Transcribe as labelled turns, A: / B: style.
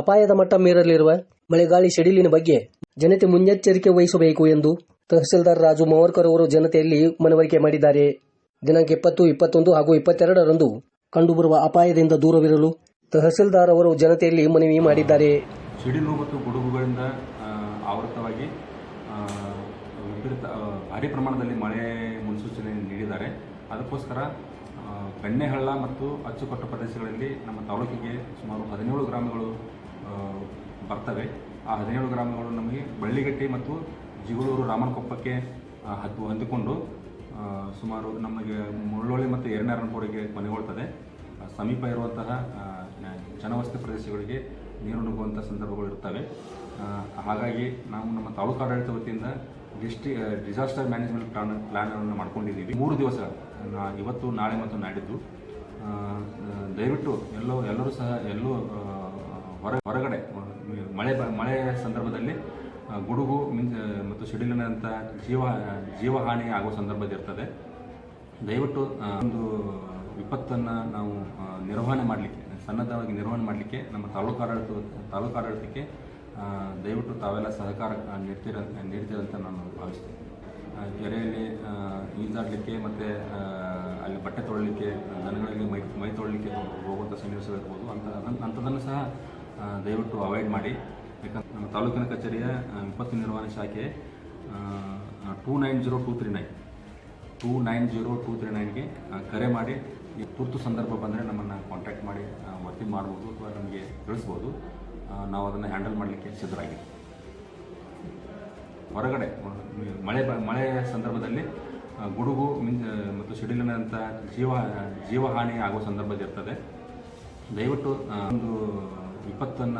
A: ಅಪಾಯದ ಮಟ್ಟ ಮೀರಲಿರುವ ಮಳೆಗಾಳಿ ಸಿಡಿಲಿನ ಬಗ್ಗೆ ಜನತೆ ಮುನ್ನೆಚ್ಚರಿಕೆ ವಹಿಸಬೇಕು ಎಂದು ತಹಸೀಲ್ದಾರ್ ರಾಜು ಮವರ್ಕರ್ ಅವರು ಜನತೆಯಲ್ಲಿ ಮನವರಿಕೆ ಮಾಡಿದ್ದಾರೆ. ದಿನಾಂಕ ಇಪ್ಪತ್ತು, ಇಪ್ಪತ್ತೊಂದು ಹಾಗೂ ಇಪ್ಪತ್ತೆರಡರಂದು ಕಂಡುಬರುವ ಅಪಾಯದಿಂದ ದೂರವಿರಲು ತಹಸೀಲ್ದಾರ್ ಅವರು ಜನತೆಯಲ್ಲಿ ಮನವಿ ಮಾಡಿದ್ದಾರೆ.
B: ಸಿಡಿಲು ಮತ್ತು ಗುಡುಗುಗಳಿಂದ ಆವೃತವಾಗಿ ಭಾರಿ ಪ್ರಮಾಣದಲ್ಲಿ ಮಳೆ ಮುನ್ಸೂಚನೆ ನೀಡಿದ್ದಾರೆ. ಅದಕ್ಕೋಸ್ಕರ ಬೆಣ್ಣೆಹಳ್ಳ ಮತ್ತು ಅಚ್ಚುಕಟ್ಟು ಪ್ರದೇಶಗಳಲ್ಲಿ ನಮ್ಮ ತಾಲೂಕಿಗೆ ಸುಮಾರು ಹದಿನೇಳು ಗ್ರಾಮಗಳು ಬರ್ತವೆ. ಆ ಹದಿನೇಳು ಗ್ರಾಮಗಳು ನಮಗೆ ಬಳ್ಳಿಗಟ್ಟಿ ಮತ್ತು ಜಿಗಳೂರು ರಾಮನಕೊಪ್ಪಕ್ಕೆ ಹತ್ತು ಹೊಂದಿಕೊಂಡು ಸುಮಾರು ನಮಗೆ ಮುಳ್ಳೋಳಿ ಮತ್ತು ಎರಡನೇ ಕೊನೆಗೊಳ್ತದೆ. ಸಮೀಪ ಇರುವಂತಹ ಜನವಸತಿ ಪ್ರದೇಶಗಳಿಗೆ ನೀರು ನುಗ್ಗುವಂಥ ಸಂದರ್ಭಗಳು ಇರ್ತವೆ. ಹಾಗಾಗಿ ನಾವು ನಮ್ಮ ತಾಲೂಕು ಆಡಳಿತ ವತಿಯಿಂದ ಡಿಸ್ಟ್ರಿ ಡಿಸಾಸ್ಟರ್ ಮ್ಯಾನೇಜ್ಮೆಂಟ್ ಪ್ಲಾನ್ ಪ್ಲ್ಯಾನನ್ನು ಮಾಡ್ಕೊಂಡಿದ್ದೀವಿ. ಮೂರು ದಿವಸ ಇವತ್ತು, ನಾಳೆ ಮತ್ತು ನಾಡಿದ್ದು. ದಯವಿಟ್ಟು ಎಲ್ಲೋ, ಎಲ್ಲರೂ ಸಹ ಎಲ್ಲೂ ಹೊರ ಹೊರಗಡೆ, ಮಳೆ ಮಳೆ ಸಂದರ್ಭದಲ್ಲಿ ಗುಡುಗು ಮತ್ತು ಸಿಡಿಲಿನಂಥ ಜೀವ, ಜೀವಹಾನಿ ಆಗುವ ಸಂದರ್ಭ ಇರ್ತದೆ. ದಯವಿಟ್ಟು ಒಂದು ವಿಪತ್ತನ್ನು ನಾವು ನಿರ್ವಹಣೆ ಮಾಡಲಿಕ್ಕೆ, ಸನ್ನದ್ಧವಾಗಿ ನಿರ್ವಹಣೆ ಮಾಡಲಿಕ್ಕೆ, ನಮ್ಮ ತಾಲೂಕು ಆಡಳಿತ, ತಾಲೂಕು ಆಡಳಿತಕ್ಕೆ ದಯವಿಟ್ಟು ತಾವೆಲ್ಲ ಸಹಕಾರ ನೀಡ್ತಿರ ನೀಡ್ತೀರ ಅಂತ ನಾನು ಭಾವಿಸ್ತೇನೆ. ಕೆರೆಯಲ್ಲಿ ಈಜಾಡಲಿಕ್ಕೆ ಮತ್ತು ಅಲ್ಲಿ ಬಟ್ಟೆ ತೊಳಲಿಕ್ಕೆ ದನಗಳಲ್ಲಿ ಮೈ ಮೈ ತೊಳಲಿಕ್ಕೆ ಹೋಗುವಂಥ ಸನ್ನಿವೇಶಗಳಿರ್ಬೋದು, ಅಂತ ಅಂಥದ್ದನ್ನು ಸಹ ದಯವಿಟ್ಟು ಅವಾಯ್ಡ್ ಮಾಡಿ. ಯಾಕಂದ್ರೆ ನಮ್ಮ ತಾಲೂಕಿನ ಕಚೇರಿಯ ವಿಪತ್ತು ನಿರ್ವಹಣೆ ಶಾಖೆ two nine zero two three nine two nine zero two three ನೈನ್ಗೆ ಕರೆ ಮಾಡಿ. ಈ ತುರ್ತು ಸಂದರ್ಭ ಬಂದರೆ ನಮ್ಮನ್ನು ಕಾಂಟ್ಯಾಕ್ಟ್ ಮಾಡಿ ವರ್ತಿ ಮಾಡ್ಬೋದು ಅಥವಾ ನಮಗೆ ತಿಳಿಸ್ಬೋದು. ನಾವು ಅದನ್ನು ಹ್ಯಾಂಡಲ್ ಮಾಡಲಿಕ್ಕೆ ಸಿದ್ಧರಾಗಿದೆ ಹೊರಗಡೆ ಮಳೆ ಮಳೆ ಸಂದರ್ಭದಲ್ಲಿ ಗುಡುಗು ಮತ್ತು ಸಿಡಿಲಿನಂಥ ಜೀವ, ಜೀವಹಾನಿ ಆಗುವ ಸಂದರ್ಭ ದಯವಿಟ್ಟು ಒಂದು ವಿಪತ್ತನ್ನು